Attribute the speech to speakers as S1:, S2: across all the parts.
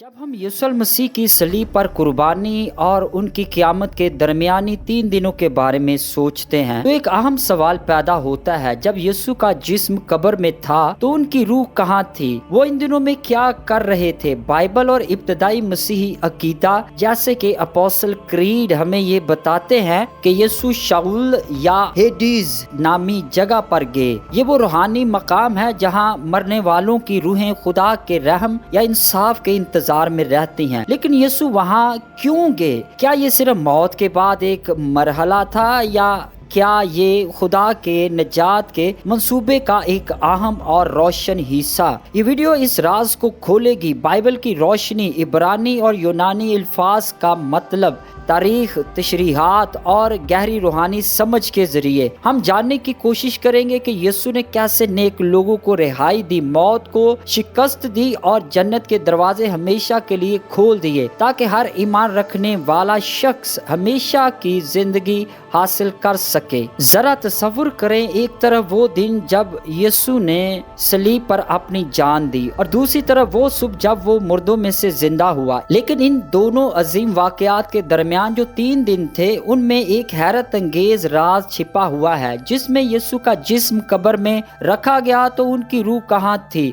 S1: جب ہم یسوع مسیح کی سلیب پر قربانی اور ان کی قیامت کے درمیانی تین دنوں کے بارے میں سوچتے ہیں، تو ایک اہم سوال پیدا ہوتا ہے۔ جب یسوع کا جسم قبر میں تھا، تو ان کی روح کہاں تھی؟ وہ ان دنوں میں کیا کر رہے تھے؟ بائبل اور ابتدائی مسیحی عقیدہ، جیسے کہ اپوسل کریڈ ہمیں یہ بتاتے ہیں کہ یسوع شاول یا ہیڈیز نامی جگہ پر گئے۔ یہ وہ روحانی مقام ہے جہاں مرنے والوں کی روحیں خدا کے رحم یا انصاف کے انتظار میں رہتی ہیں۔ لیکن یسو وہاں کیوں گئے؟ کیا یہ صرف موت کے بعد ایک مرحلہ تھا یا کیا یہ خدا کے نجات کے منصوبے کا ایک اہم اور روشن حصہ؟ یہ ویڈیو اس راز کو کھولے گی۔ بائبل کی روشنی، عبرانی اور یونانی الفاظ کا مطلب تاریخ، تشریحات اور گہری روحانی سمجھ کے ذریعے ہم جاننے کی کوشش کریں گے کہ یسو نے کیسے نیک لوگوں کو رہائی دی، موت کو شکست دی اور جنت کے دروازے ہمیشہ کے لیے کھول دیے تاکہ ہر ایمان رکھنے والا شخص ہمیشہ کی زندگی حاصل کر سکے۔ ذرا تصور کریں ایک طرف وہ دن جب یسو نے سلیب پر اپنی جان دی اور دوسری طرف وہ صبح جب وہ مردوں میں سے زندہ ہوا۔ لیکن ان دونوں عظیم واقعات کے درمیان جو تین دن تھے، ان میں ایک حیرت انگیز راز چھپا ہوا ہے، جس میں یسو کا جسم قبر میں رکھا گیا تو ان کی روح کہاں تھی؟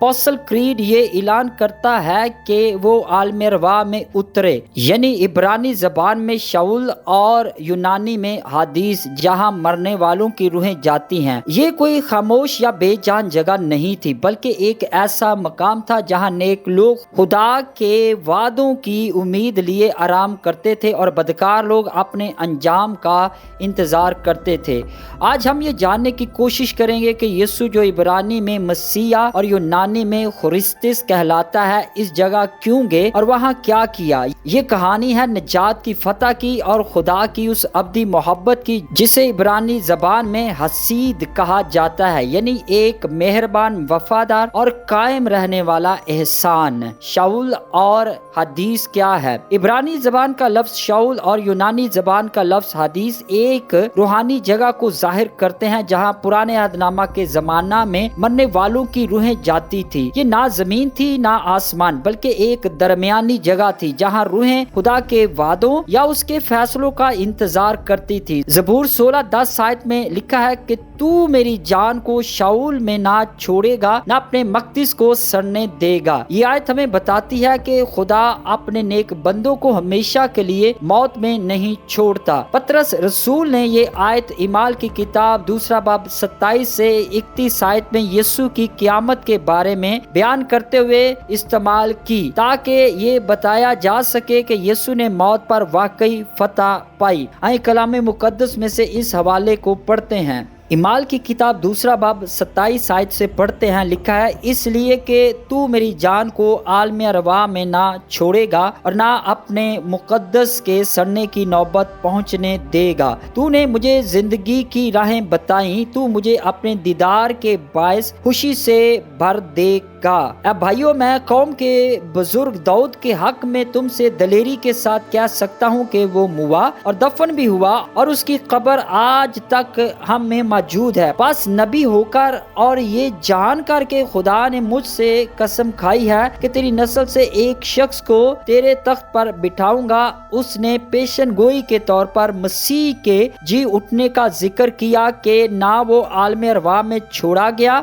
S1: پوسل کریڈ یہ اعلان کرتا ہے کہ وہ عالم روا میں اترے یعنی عبرانی زبان میں شاول اور یونانی میں حدیث جہاں مرنے والوں کی روحیں جاتی ہیں۔ یہ کوئی خاموش یا بے جان جگہ نہیں تھی، بلکہ ایک ایسا مقام تھا جہاں نیک لوگ خدا کے وعدوں کی امید لیے آرام کرتے تھے اور بدکار لوگ اپنے انجام کا انتظار کرتے تھے۔ آج ہم یہ جاننے کی کوشش کریں گے کہ یسو جو عبرانی میں مسیح اور یونانی میں خرستس کہلاتا ہے، اس جگہ کیوں گئے اور وہاں کیا کیا؟ یہ کہانی ہے نجات کی فتح کی اور خدا کی اس ابدی محبت کی، جسے عبرانی زبان میں حسید کہا جاتا ہے یعنی ایک مہربان وفادار اور قائم رہنے والا احسان۔ شاول اور حدیث کیا ہے؟ عبرانی زبان کا لفظ شاول اور یونانی زبان کا لفظ حدیث ایک روحانی جگہ کو ظاہر کرتے ہیں، جہاں پرانے عہدنامہ کے زمانہ میں مرنے والوں کی روحیں جاتی تھی۔ یہ نہ زمین تھی، نہ آسمان، بلکہ ایک درمیانی جگہ تھی جہاں روحیں خدا کے وعدوں یا اس کے فیصلوں کا انتظار کرتی تھی۔ زبور سولہ دس سائٹ میں لکھا ہے کہ تو میری جان کو شاول میں نہ چھوڑے گا، نہ اپنے مقدس کو سڑنے دے گا۔ یہ آیت ہمیں بتاتی ہے کہ خدا اپنے نیک بندوں کو ہمیشہ کے لیے موت میں نہیں چھوڑتا۔ پترس رسول نے یہ آیت امال کی کتاب دوسرا باب ستائیس سے اکتیس آیت میں یسو کی قیامت کے بارے بارے میں بیان کرتے ہوئے استعمال کی تاکہ یہ بتایا جا سکے کہ یسو نے موت پر واقعی فتح پائی۔ آئیں کلام مقدس میں سے اس حوالے کو پڑھتے ہیں۔ امال کی کتاب دوسرا باب ستائیس آیت سے پڑھتے ہیں، لکھا ہے، اس لیے کہ تو میری جان کو عالم روا میں نہ چھوڑے گا اور نہ اپنے مقدس کے سڑنے کی نوبت پہنچنے دے گا۔ تو نے مجھے زندگی کی راہیں بتائیں، تو مجھے اپنے دیدار کے باعث خوشی سے بھر دے گا اے بھائیو، میں قوم کے بزرگ دعوت کے حق میں تم سے دلیری کے ساتھ کہہ سکتا ہوں کہ وہ موا اور دفن بھی ہوا اور اس کی قبر آج تک ہم میں موجود ہے۔ بس نبی ہو کر اور یہ جان کر کے خدا نے مجھ سے قسم کھائی ہے کہ تیری نسل سے ایک شخص کو تیرے تخت پر بٹھاؤں گا، اس نے پیشن گوئی کے طور پر مسیح کے جی اٹھنے کا ذکر کیا کہ نہ وہ عالم روا میں چھوڑا گیا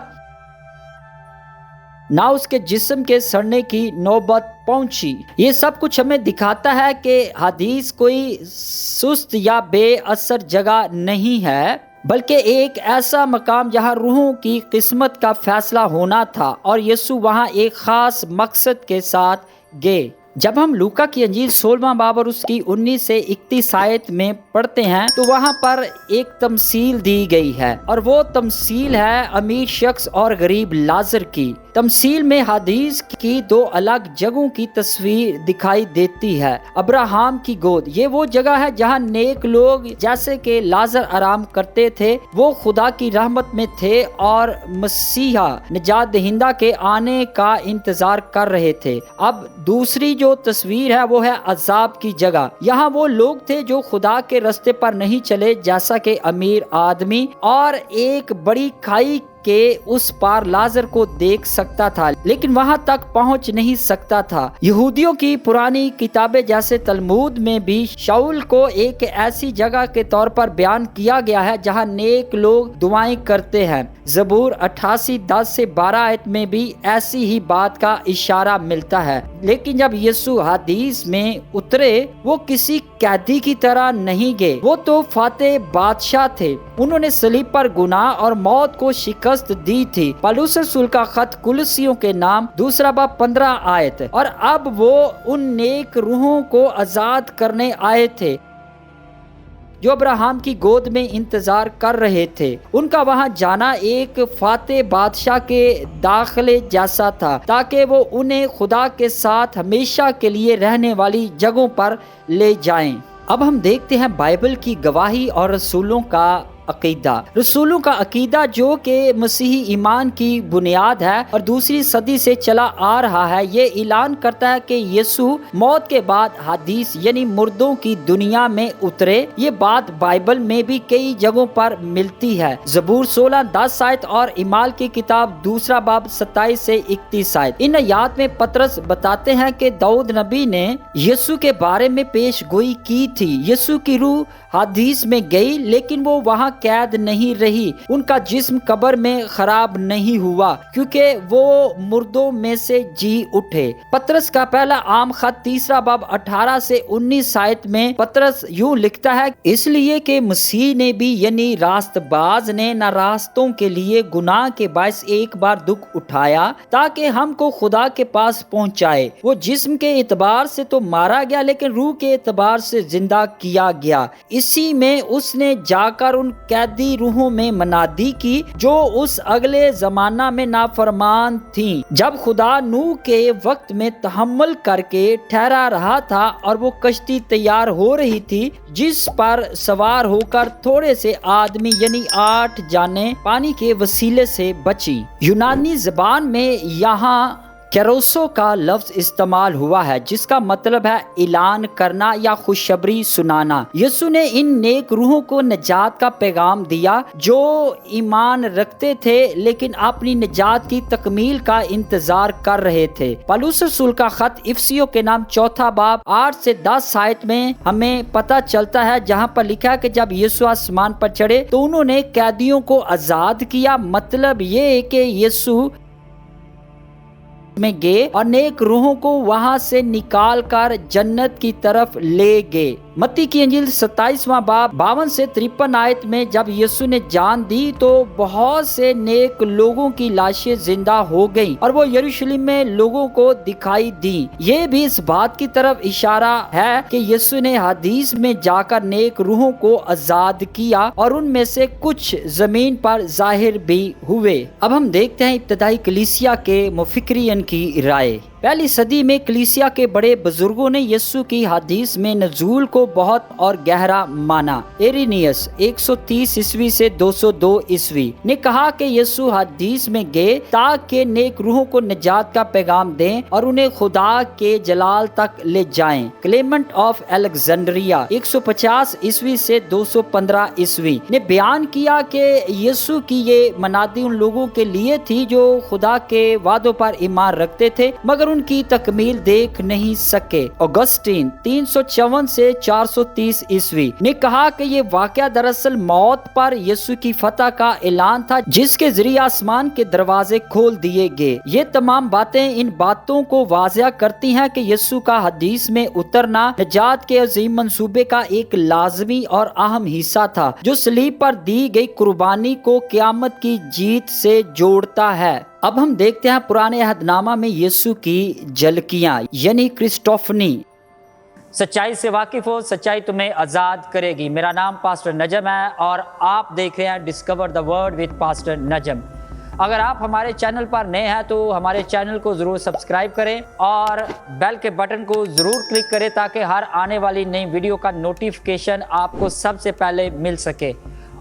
S1: نہ اس کے جسم کے سڑنے کی نوبت پہنچی۔ یہ سب کچھ ہمیں دکھاتا ہے کہ حدیث کوئی سست یا بے اثر جگہ نہیں ہے، بلکہ ایک ایسا مقام جہاں روحوں کی قسمت کا فیصلہ ہونا تھا اور یسو وہاں ایک خاص مقصد کے ساتھ گئے۔ جب ہم لوکا کی انجیل سولہواں باب اور اس کی انیس سے اکتیس آیت میں پڑھتے ہیں، تو وہاں پر ایک تمثیل دی گئی ہے۔ اور وہ تمثیل ہے امیر شخص اور غریب لازر کی۔ تمثیل میں حدیث کی دو الگ جگہوں کی تصویر دکھائی دیتی ہے۔ ابراہم کی گود، یہ وہ جگہ ہے جہاں نیک لوگ جیسے کہ لازر آرام کرتے تھے، وہ خدا کی رحمت میں تھے اور مسیحا نجات دہندہ کے آنے کا انتظار کر رہے تھے۔ اب دوسری جو جو تصویر ہے وہ ہے عذاب کی جگہ۔ یہاں وہ لوگ تھے جو خدا کے رستے پر نہیں چلے، جیسا کہ امیر آدمی اور ایک بڑی کھائی کے اس پار لازر کو دیکھ سکتا تھا، لیکن وہاں تک پہنچ نہیں سکتا تھا۔ یہودیوں کی پرانی کتابیں جیسے تلمود میں بھی شاول کو ایک ایسی جگہ کے طور پر بیان کیا گیا ہے جہاں نیک لوگ دعائیں کرتے ہیں۔ زبور اٹھاسی، دس سے بارہ آیت میں بھی ایسی ہی بات کا اشارہ ملتا ہے۔ لیکن جب یسو حدیث میں اترے، وہ کسی قیدی کی طرح نہیں گئے۔ وہ تو فاتح بادشاہ تھے۔ انہوں نے سلیب پر گناہ اور موت کو شکست دی تھی۔ پالوس رسول کا خط کلسیوں کے نام دوسرا باب پندرہ آیت۔ اور اب وہ ان نیک روحوں کو آزاد کرنے آئے تھے جو ابراہم کی گود میں انتظار کر رہے تھے۔ ان کا وہاں جانا ایک فاتح بادشاہ کے داخلے جیسا تھا، تاکہ وہ انہیں خدا کے ساتھ ہمیشہ کے لیے رہنے والی جگہوں پر لے جائیں۔ اب ہم دیکھتے ہیں بائبل کی گواہی اور رسولوں کا عقیدہ۔ رسولوں کا عقیدہ جو کہ مسیحی ایمان کی بنیاد ہے اور دوسری صدی سے چلا آ رہا ہے، یہ اعلان کرتا ہے کہ یسو موت کے بعد حدیث یعنی مردوں کی دنیا میں اترے۔ یہ بات بائبل میں بھی کئی جگہوں پر ملتی ہے۔ زبور سولہ، دس سائت اور امال کی کتاب، دوسرا باب، ستائیس سے اکتیس سائت ان یاد میں پترس بتاتے ہیں کہ دعود نبی نے یسو کے بارے میں پیش گوئی کی تھی۔ یسو کی روح حدیث میں گئی، لیکن وہ وہاں قید نہیں رہی۔ ان کا جسم قبر میں خراب نہیں ہوا کیونکہ وہ مردوں میں سے جی اٹھے۔ پترس کا پہلا عام خط تیسرا باب اٹھارہ سے انیس سائت میں پترس یوں لکھتا ہے، اس لیے کہ مسیح نے بھی یعنی راست باز نے نہ راستوں کے لیے گناہ کے باعث ایک بار دکھ اٹھایا تاکہ ہم کو خدا کے پاس پہنچائے۔ وہ جسم کے اعتبار سے تو مارا گیا لیکن روح کے اعتبار سے زندہ کیا گیا۔ اسی میں اس نے جا کر ان قیدی روحوں میں منادی کی جو اس اگلے زمانہ میں نافرمان تھیں۔ جب خدا نو کے وقت میں تحمل کر کے ٹھہرا رہا تھا اور وہ کشتی تیار ہو رہی تھی، جس پر سوار ہو کر تھوڑے سے آدمی یعنی آٹھ جانے پانی کے وسیلے سے بچی یونانی زبان میں یہاں کیروسو کا لفظ استعمال ہوا ہے، جس کا مطلب ہے اعلان کرنا یا خوشبری سنانا۔ یسو نے ان نیک روحوں کو نجات کا پیغام دیا جو ایمان رکھتے تھے، لیکن اپنی نجات کی تکمیل کا انتظار کر رہے تھے۔ پالوس رسول کا خط افسیوں کے نام چوتھا باب آٹھ سے دس سائٹ میں ہمیں پتہ چلتا ہے، جہاں پر لکھا ہے کہ جب یسو آسمان پر چڑھے تو انہوں نے قیدیوں کو آزاد کیا۔ مطلب یہ کہ یسو میں گئے اور نیک روحوں کو وہاں سے نکال کر جنت کی طرف لے گئے۔ متی کی انجیل ستائیسواں باب باون سے ترپن آیت میں جب یسو نے جان دی تو بہت سے نیک لوگوں کی لاشیں زندہ ہو گئیں اور وہ یروشلم میں لوگوں کو دکھائی دی۔ یہ بھی اس بات کی طرف اشارہ ہے کہ یسو نے حدیث میں جا کر نیک روحوں کو آزاد کیا اور ان میں سے کچھ زمین پر ظاہر بھی ہوئے۔ اب ہم دیکھتے ہیں ابتدائی کلیسیا کے مفکرین کی رائے۔ پہلی صدی میں کلیسیا کے بڑے بزرگوں نے یسو کی حدیث میں نزول کو بہت اور گہرا مانا۔ ایرینیس، ایک سو تیس عیسوی سے دو سو دو عیسوی، نے کہا کہ یسو حدیث میں گئے تاکہ نیک روحوں کو نجات کا پیغام دیں اور انہیں خدا کے جلال تک لے جائیں۔ کلیمنٹ آف الیگزینڈریا ایک سو پچاس عیسوی سے دو سو پندرہ عیسوی، نے بیان کیا کہ یسو کی یہ منادی ان لوگوں کے لیے تھی جو خدا کے وعدوں پر ایمان رکھتے تھے، مگر ان کی تکمیل دیکھ نہیں سکے۔ اگسٹین تین سو چون سے چار سو تیس عیسوی نے کہا کہ یہ واقعہ دراصل موت پر یسو کی فتح کا اعلان تھا، جس کے ذریعے آسمان کے دروازے کھول دیے گئے۔ یہ تمام باتیں ان باتوں کو واضح کرتی ہیں کہ یسو کا حدیث میں اترنا نجات کے عظیم منصوبے کا ایک لازمی اور اہم حصہ تھا، جو سلیب پر دی گئی قربانی کو قیامت کی جیت سے جوڑتا ہے۔ اب ہم دیکھتے ہیں پرانے عہد نامہ میں یسو کی جلکیاں یعنی کرسٹوفنی۔ سچائی سے واقف ہو، سچائی تمہیں آزاد کرے گی۔ میرا نام پاسٹر نجم ہے اور آپ دیکھ رہے ہیں discover the word with pastor Najam. اگر آپ ہمارے چینل پر نئے ہیں تو ہمارے چینل کو ضرور سبسکرائب کریں اور بیل کے بٹن کو ضرور کلک کریں تاکہ ہر آنے والی نئی ویڈیو کا نوٹیفکیشن آپ کو سب سے پہلے مل سکے۔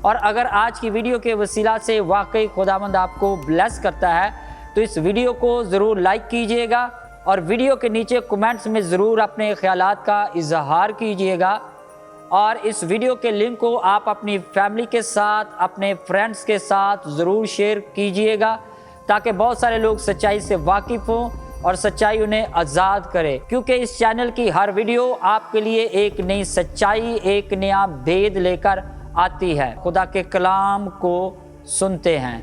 S1: اور اگر آج کی ویڈیو کے وسیلہ سے واقعی خدا مند آپ کو بلیس کرتا ہے، تو اس ویڈیو کو ضرور لائک کیجیے گا اور ویڈیو کے نیچے کومنٹس میں ضرور اپنے خیالات کا اظہار کیجیے گا۔ اور اس ویڈیو کے لنک کو آپ اپنی فیملی کے ساتھ، اپنے فرینڈز کے ساتھ ضرور شیئر کیجیے گا تاکہ بہت سارے لوگ سچائی سے واقف ہوں اور سچائی انہیں آزاد کرے۔ کیونکہ اس چینل کی ہر ویڈیو آپ کے لیے ایک نئی سچائی، ایک نیا بید لے کر آتی ہے۔ خدا کے کلام کو سنتے ہیں۔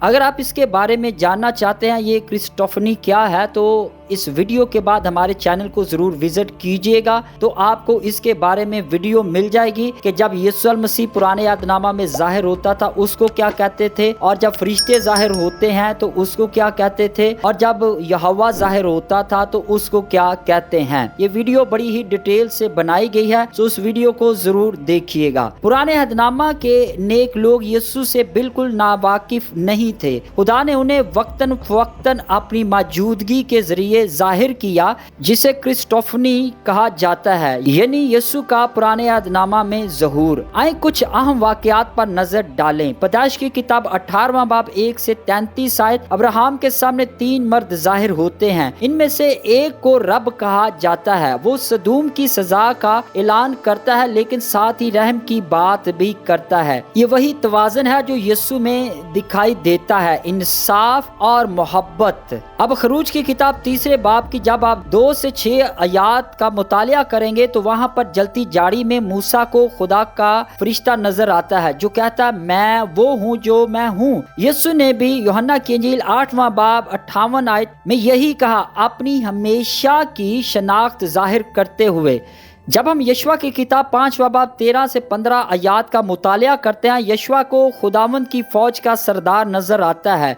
S1: اگر آپ اس کے بارے میں جاننا چاہتے ہیں یہ کرسٹوفنی کیا ہے تو اس ویڈیو کے بعد ہمارے چینل کو ضرور وزٹ کیجیے گا تو آپ کو اس کے بارے میں ویڈیو مل جائے گی کہ جب یسو المسیح پرانے یادنامہ میں ظاہر ہوتا تھا، اس کو کیا کہتے تھے؟ اور جب فرشتے ظاہر ہوتے ہیں تو اس کو کیا کہتے تھے؟ اور جب یہوا ظاہر ہوتا تھا تو اس کو کیا کہتے ہیں؟ یہ ویڈیو بڑی ہی ڈیٹیل سے بنائی گئی ہے، تو اس ویڈیو کو ضرور دیکھیے گا۔ پرانے یادنامہ کے نیک لوگ یسو سے بالکل ناواقف نہیں تھے۔ خدا نے انہیں وقتاً فوقتاً اپنی موجودگی کے ذریعے ظاہر کیا جسے کرسٹوفنی کہا جاتا ہے یعنی یسو کا پرانے نامہ میں ظہور۔ آئیں کچھ اہم واقعات پر نظر ڈالیں۔ پیدائش کی کتاب اٹھارواں باب ایک سے تینتیس آیت ابراہم کے سامنے تین مرد ظاہر ہوتے ہیں۔ ان میں سے ایک کو رب کہا جاتا ہے۔ وہ صدوم کی سزا کا اعلان کرتا ہے، لیکن ساتھ ہی رحم کی بات بھی کرتا ہے۔ یہ وہی توازن ہے جو یسو میں دکھائی دیتا ہے، انصاف اور محبت۔ اب خروج کی کتاب تیسرے تیسرے باب کی جب آپ دو سے چھ آیات کا مطالعہ کریں گے تو وہاں پر جلتی جاڑی میں موسا کو خدا کا فرشتہ نظر آتا ہے جو کہتا ہے، میں وہ ہوں جو میں ہوں۔ یسو نے بھی یوہنا کی انجیل آٹھواں باب اٹھاون آیت میں یہی کہا، اپنی ہمیشہ کی شناخت ظاہر کرتے ہوئے۔ جب ہم یشوا کی کتاب پانچ باب تیرہ سے پندرہ آیات کا مطالعہ کرتے ہیں یشوا کو خداون کی فوج کا سردار نظر آتا ہے۔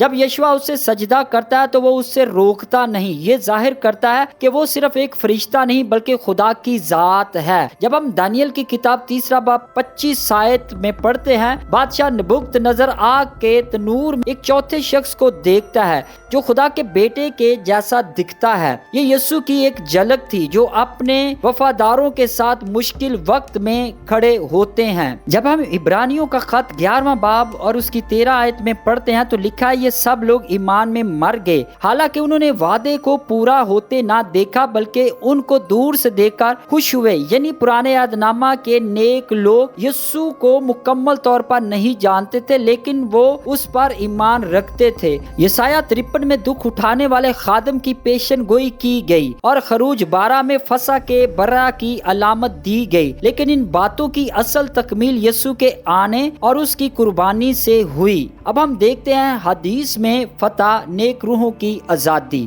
S1: جب یشوا اس سے سجدہ کرتا ہے تو وہ اس سے روکتا نہیں۔ یہ ظاہر کرتا ہے کہ وہ صرف ایک فرشتہ نہیں بلکہ خدا کی ذات ہے۔ جب ہم دانیل کی کتاب تیسرا باپ پچیس سائت میں پڑھتے ہیں، بادشاہ نبوکت نظر آگ کے تنور میں ایک چوتھے شخص کو دیکھتا ہے جو خدا کے بیٹے کے جیسا دکھتا ہے۔ یہ یسو کی ایک جھلک تھی جو اپنے وفاداروں کے ساتھ مشکل وقت میں کھڑے ہوتے ہیں۔ جب ہم عبرانیوں کا خط گیارہواں باب اور اس کی تیرہ آیت میں پڑھتے ہیں تو لکھا یہ سب لوگ ایمان میں مر گئے۔ حالانکہ انہوں نے وعدے کو پورا ہوتے نہ دیکھا، بلکہ ان کو دور سے دیکھ کر خوش ہوئے۔ یعنی پرانے یادنامہ کے نیک لوگ یسو کو مکمل طور پر نہیں جانتے تھے، لیکن وہ اس پر ایمان رکھتے تھے۔ یسایہ ترپن میں دکھ اٹھانے والے خادم کی پیشن گوئی کی گئی اور خروج بارہ میں فسا کے برا کی علامت دی گئی۔ لیکن ان باتوں کی اصل تکمیل یسو کے آنے اور اس کی قربانی سے ہوئی۔ اب ہم دیکھتے ہیں حدیث میں فتح نیک روحوں کی آزادی۔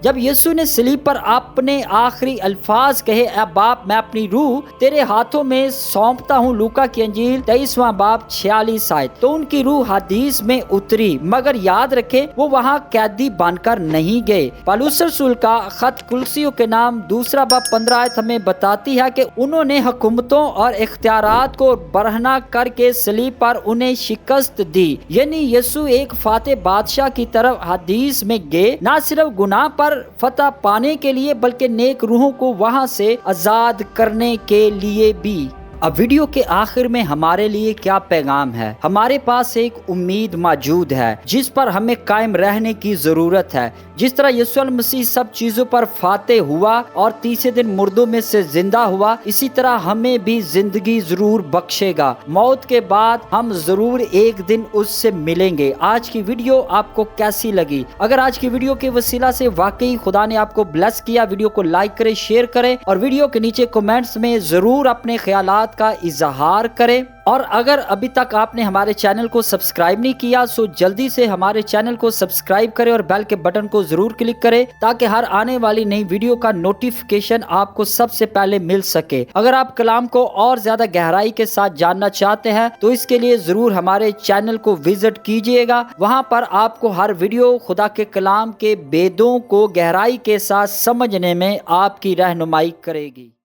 S1: جب یسو نے سلیب پر اپنے آخری الفاظ کہے، اے باپ، میں اپنی روح تیرے ہاتھوں میں سونپتا ہوں۔ لوکا کی انجیل تیئیسواں باپ، چھیالیس آئے تو ان کی روح حدیث میں اتری، مگر یاد رکھے، وہ وہاں قیدی بن کر نہیں گئے۔ پالوس رسول کا خط کلسیوں کے نام دوسرا باپ پندرہ آیت ہمیں بتاتی ہے کہ انہوں نے حکومتوں اور اختیارات کو برہنا کر کے سلیب پر انہیں شکست دی۔ یعنی یسو ایک فاتح بادشاہ کی طرف حدیث میں گئے۔ نہ صرف گناہ پر فتح پانے کے لیے، بلکہ نیک روحوں کو وہاں سے آزاد کرنے کے لیے بھی۔ اب ویڈیو کے آخر میں ہمارے لیے کیا پیغام ہے؟ ہمارے پاس ایک امید موجود ہے، جس پر ہمیں قائم رہنے کی ضرورت ہے۔ جس طرح یسو المسیح سب چیزوں پر فاتح ہوا اور تیسرے دن مردوں میں سے زندہ ہوا، اسی طرح ہمیں بھی زندگی ضرور بخشے گا۔ موت کے بعد ہم ضرور ایک دن اس سے ملیں گے۔ آج کی ویڈیو آپ کو کیسی لگی؟ اگر آج کی ویڈیو کے وسیلہ سے واقعی خدا نے آپ کو بلیس کیا، ویڈیو کو لائک کرے شیئر کرے اور ویڈیو کے نیچے کومنٹس میں ضرور اپنے خیالات کا اظہار کریں۔ اور اگر ابھی تک آپ نے ہمارے چینل کو سبسکرائب نہیں کیا سو جلدی سے ہمارے چینل کو سبسکرائب کرے اور بیل کے بٹن کو ضرور کلک کرے تاکہ ہر آنے والی نئی ویڈیو کا نوٹیفکیشن آپ کو سب سے پہلے مل سکے۔ اگر آپ کلام کو اور زیادہ گہرائی کے ساتھ جاننا چاہتے ہیں، تو اس کے لیے ضرور ہمارے چینل کو وزٹ کیجیے گا۔ وہاں پر آپ کو ہر ویڈیو خدا کے کلام کے بیدوں کو گہرائی کے ساتھ سمجھنے میں آپ کی رہنمائی کرے گی۔